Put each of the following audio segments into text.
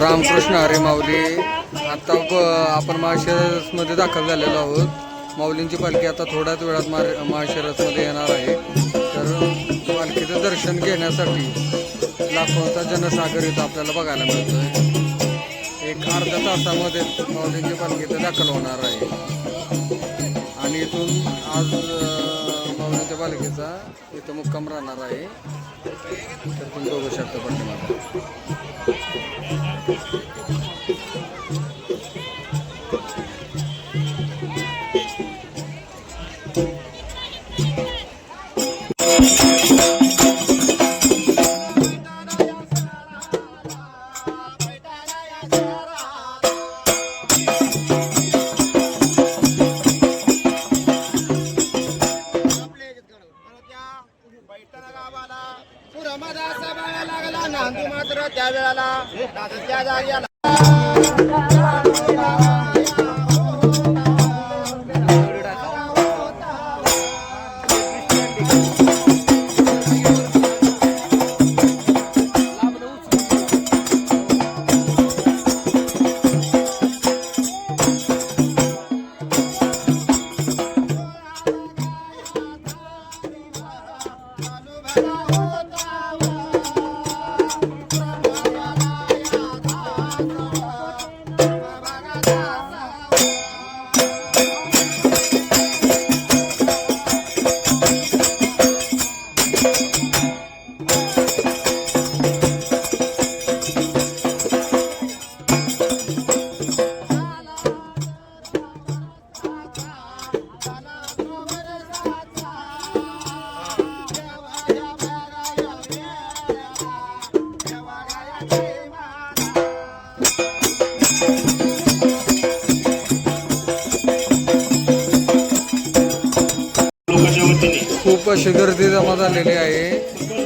रामकृष्ण हरे माऊली. आता आपण महाशरसमध्ये दाखल झालेलो आहोत. माऊलींची पालखी आता थोड्याच वेळात मा महाशरसमध्ये येणार आहे. तर पालखीचं दर्शन घेण्यासाठी लाखोंचा जनसागर इथं आपल्याला बघायला मिळतोय. एक अर्ध्या तासामध्ये माऊलींची पालखी इथं दाखल होणार आहे. आणि इथून आज नगरपालिकेचा इथं मुक्काम राहणार आहे. तर तुम्ही बघू शकता पाठीमागे. नांदू मात्र त्या वेळाला त्या जागी आला. खूप अशी गर्दी जमा झालेली आहे.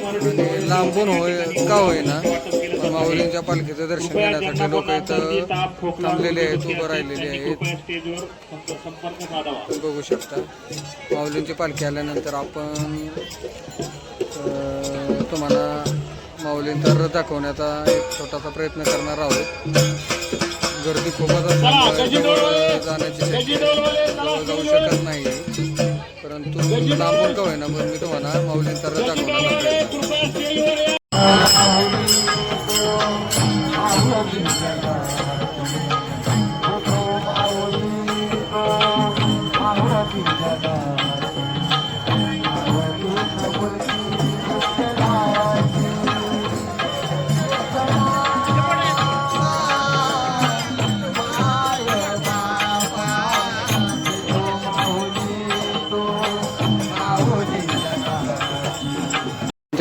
आणि लांबून होय का होईना. माऊलींच्या पालखीचं दर्शन घेण्यासाठी लोक इथं थांबलेले आहेत उभं राहिलेले आहेत. बघू शकता. माऊलींची पालखी आल्यानंतर आपण तुम्हाला माऊलींचा रथ दाखवण्याचा एक छोटासा प्रयत्न करणार आहोत. गर्दी खूपच असल्यामुळे जाण्याची जवळ जाऊ शकत नाही परंतु लांबून का होईना पण मी तुम्हाला माऊलींचा रजा दाखवण्याचा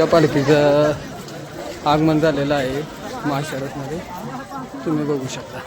त्या पालखीचं आगमन झालेलं आहे महाशरतमध्ये तुम्ही बघू शकता.